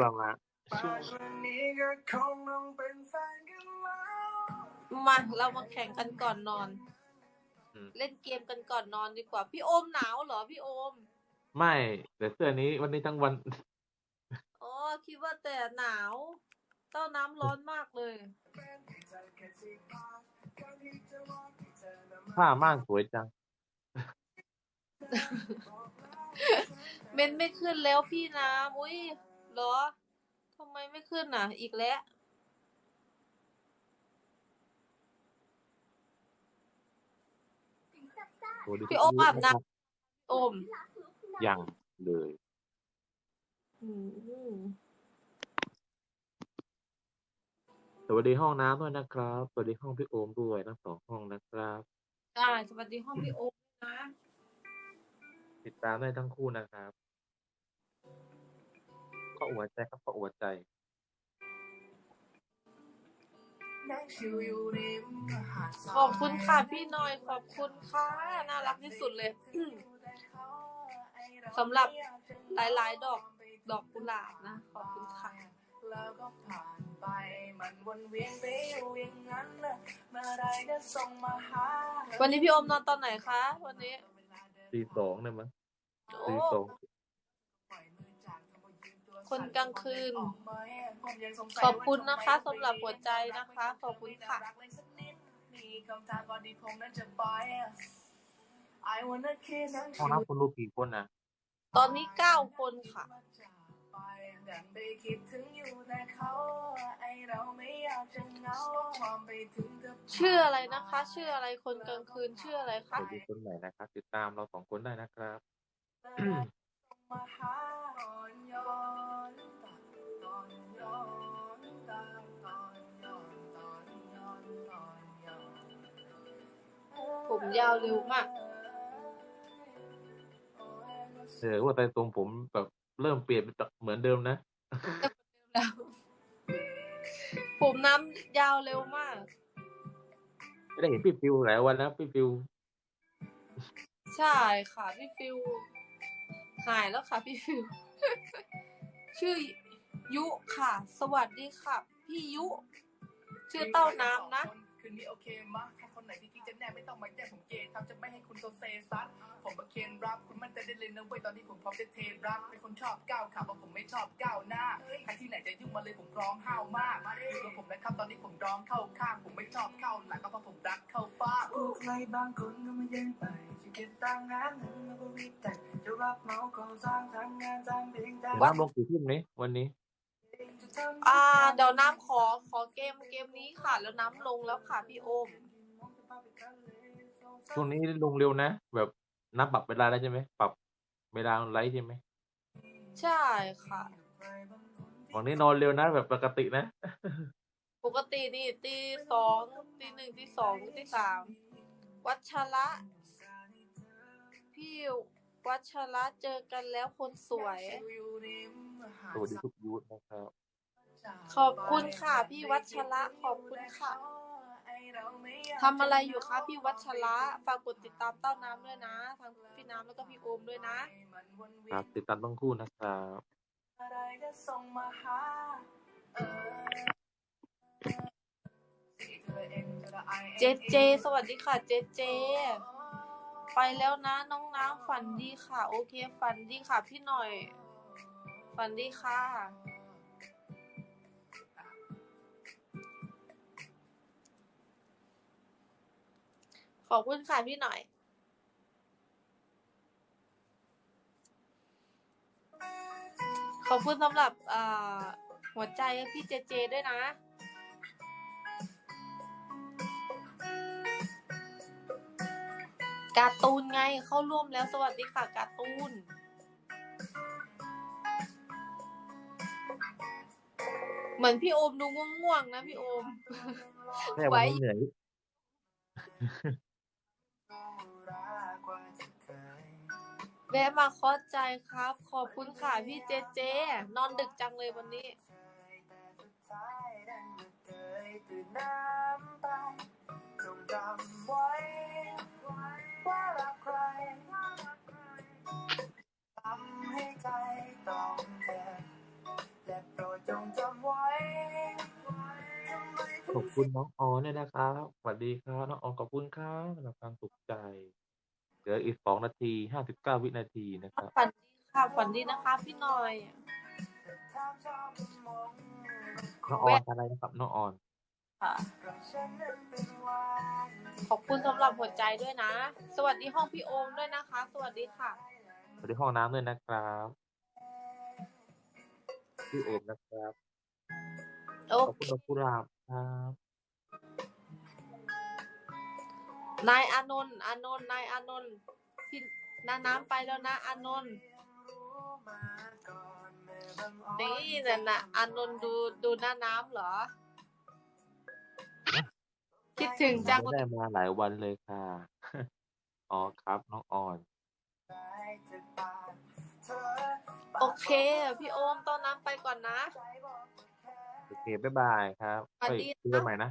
ว่ามาช่วงมาเรามาแข่งกันก่อนนอน อืมเล่นเกมกันก่อนนอนดีกว่า พี่โอมหนาวเหรอพี่โอมไม่แต่เสื้อนี้วันนี้ทั้งวัน อ๋อคิดว่าแต่หนาวเต้าน้ำร้อนมากเลย ผ้าม่านสวยจัง เมนไม่ขึ้นแล้วพี่น้ำอุ้ยเหรอทำไมไม่ขึ้นอะ อีกแล้วสวัสดีพี่โอมอาบน้ครับโอมยังเลยอืมสวัสดีห้องน้ำด้วยนะครับ สวัสดีห้องพี่โอมด้วยทั้งสองห้องนะครับอ่าสวัสดีห้องพี่โอมนะ ติดตามได้ทั้งคู่นะครับ ก็อวดใจครับก็อวดใจขอบคุณค่ะพี่หน้อยขอบคุณค่ะน่ารักที่สุดเลยสำหรับหลาย ๆ ดอกดอกกุหลาบนะขอบคุณค่ะแล้วก็ผ่านไปมันวนเวียนไปอยู่อย่างนั้นน่ะเมื่อไรจะส่งมาหาวันนี้พี่โอมนอนตอนไหนคะ วันนี้ตีสองเนี่ยมั้งโอ้ตีสอง คนกลางคืนผมยังสงสัยขอบคุณนะคะสำหรับหัวใจนะคะ ขอบคุณค่ะมีคำถามก่อนที่ผมนั้นจะไป I wanna kiss ห้องน้ำคุณรู้กี่คนนะตอนนี้เก้าคนค่ะดันไปคิดถึงอยู่แต่เขาไอเราไม่อยากจะเหงาความไปถึงเธอชื่ออะไรนะคะ ชื่ออะไรคนกลางคืนชื่ออะไรสคะวัสดีคนใหม่นะครับ ติดตามเราสองคนได้นะครับมาหาตอนย้อนตอน ย้อนตามตอนย้อนตอนย้อนตอนย้อนผมยาวเร็วมากเออว่าแต่ตรงผมแบบเริ่มเปลี่ยนเหมือนเดิมนะแล้วผมน้ำยาวเร็วมาก ไม่ได้เห็นพี่ฟิวหลายวันแล้วพี่ฟิว ใช่ค่ะพี่ฟิว หายแล้วค่ะพี่ฟิว ชื่อ ยุค่ะ สวัสดีค่ะ พี่ยุ ชื่อเต้าน้ำนะ คืนนี้โอเคมะถ้าคนไหนที่คิดจะแน่ไม่ต้องมาแย่งผมเกย์ทำจะไม่ให้คุณโซเซซัดผมมาเคนรับคุณมั่นใจได้เลยนะเว้ยตอนนี้ผมพร้อมจะเทรับเป็นคนชอบก้าวขาเพราะผมไม่ชอบก้าวหน้าใครที่ไหนจะยุ่งมาเลยผมพร้อมห้าวมากอยู่กับผมนะครับตอนนี้ผมร้องเข้าข้างผมไม่ชอบเข้าหลังก็เพราะผมรักเข้าฟ้าคู่ใครบางคนก็มาแย่งไปจะเก็บตังงานนั้นแล้วก็รีบแต่งจะรับเหมาก่อสร้างทำงานจ้างเพลงจ้างน้ำลงกี่ทุ่มนี้วันนี้ อ่าเดี๋ยวน้ำขอขอเกมเกมนี้ค่ะ แล้วน้ำลงแล้วค่ะพี่โอม ช่วงนี้ลงเร็วนะ แบบนับปรับเวลาได้ใช่ไหมปรับเวลาไลฟ์ใช่ไหมใช่ค่ะ วันนี้นอนเร็วนะแบบปกตินะ ปกตินี่ตีสองตีหนึ่งตีสองตีสามวัชระ พี่วัชระเจอกันแล้วคนสวย สวัสดีทุกยูทนะครับ ขอบคุณค่ะพี่วัชระ ขอบคุณค่ะทำอะไรอยู่คะพี่วัชระ ฝากกดติดตามเต้าน้ำด้วยนะทั้งพี่น้ำแล้วก็พี่โอมด้วยนะ ครับติดตามต้องคู่นะครับอะไรก็ส่งมาหาเออเจเจ สวัสดีค่ะเจเจ ไปแล้วนะน้องน้ำฝันดีค่ะ โอเค ฝันดีค่ะพี่หน่อย ฝันดีค่ะ อบคุณค่ะพี่หน่อย ขอบคุณสำหรับอ่าหัวใจให้พี่เจเจด้วยนะการ์ตูนไงเข้าร่วมแล้วสวัสดีค่ะการ์ตูน เหมือนพี่โอมดูง่วงๆนะพี่โอมแม่วันนี้เหนื่อย แวะมาคอสใจครับ ขอบคุณค่ะพี่เจเจ นอนดึกจังเลยวันนี้ขอบคุณน้องอ๋อนเนี่ยนะครับสวัสดีครับ น้องอ๋อนขอบคุณครับสำหรับความสุขใจ เหลืออีกสองนาทีห้าสิบเก้าวินาทีนะครับฝันดีค่ะฝันดีนะคะพี่หน่อยน้องออนอะไรนะครับน้องออนค่ะขอบคุณสำหรับหัวใจด้วยนะ สวัสดีห้องพี่โอมด้วยนะคะ สวัสดีค่ะ สวัสดีห้องน้ำด้วยนะครับพี่โอมนะครับ โอ้ขอบคุณดอกกุหลาบครับ นายอานนท์อานนท์นายอานนท์พี่นาน้ำไปแล้วนะอานนท์นี่นั่นน่ะอานนท์ดูดูหน้าน้ำเหรอ คิดถึงจังไม่ได้มาหลายวันเลยค่ะ อ๋อครับน้องออน โอเค พี่โอมต้อนน้ำไปก่อนนะ โอเค บ๊ายบายครับสวัสเฮ้ยดีคุยครักับนใหม่นะ